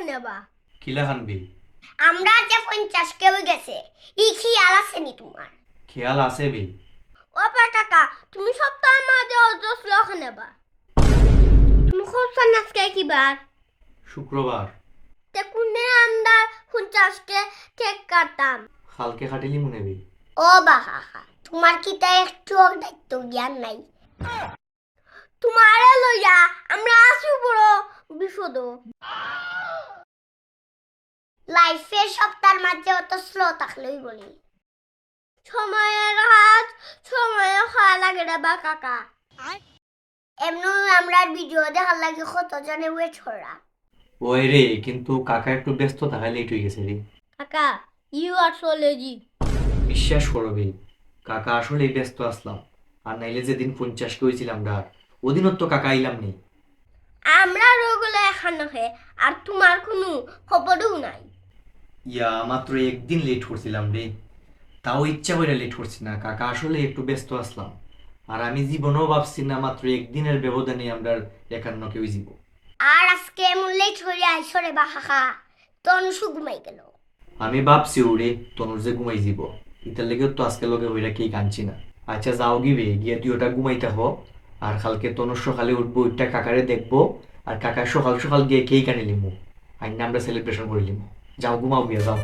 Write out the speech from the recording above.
নেবা কিলা আমরা যে পঞ্চাশ কেউ গেছে ই খেয়াল আছে নি তোমার? খেয়াল আছে বে। ও কাকা তুমি মাঝে অজস্র লখ নেবা তুমি খুঁজছো আজকে কিবার? শুক্রবার। তে কোনদিন আমরা পঞ্চাশকে কেক কাটতাম? খালকে খাটিলি মনে বে। ও বাহা তোমার কি তা একটু দায়িত্ব জ্ঞান নাই? তোমারে লইয়া আমরা আছি বড় বিপদ। লাইফের সপ্তাহের মাঝে অত স্লো থাকলেই বলি। সময়ের হাত সময়ে খাওয়া লাগে রে বা কাকা। এমনি আমরা ভিডিও দেখার লাগে কত জনে ওয়েট করা। ওই রে কিন্তু কাকা একটু ব্যস্ত থাকায় লেট হয়ে গেছে রে। কাকা ইউ আর সোলেজি বিশ্বাস করো করবে কাকা আসলে ব্যস্ত আসলাম। আর নাইলে যেদিন পঞ্চাশকে হয়েছিলাম ডার ওদিনও তো কাকা আইলাম নেই। আমরা রোগগুলো এখানে হে আর তোমার কোনো খবরও নাই। ইয়া মাত্র একদিন লেট করছিলাম রে। তাও ইচ্ছা করে লেট করছি না কাকা। আসলে একটু ব্যস্ত আসলাম। আর আমি জীবনেও ভাবছি না মাত্র একদিনের ব্যবধানে আমরা একান্ন কেউ জীব আর আজকে মূল্যে ছড়ে আইসরে বাহা তনসু ঘুমাই গেল। আমি ভাবছি ওরে তনুর যে ঘুমাই যাব ইতার লেগে তো আজকে লগে হইরা কেই কানছি না। আচ্ছা যাও গিবে গিয়ে তুই ওটা ঘুমাইতে হ। আর কালকে তনুর সকালে উঠবো ওইটা কাকারে দেখব। আর কাকার সকাল সকাল গিয়ে কেই কানি লিমু আইন আমরা সেলিব্রেশন করে লিমু যাও ঘুমাও গিয়ে যাও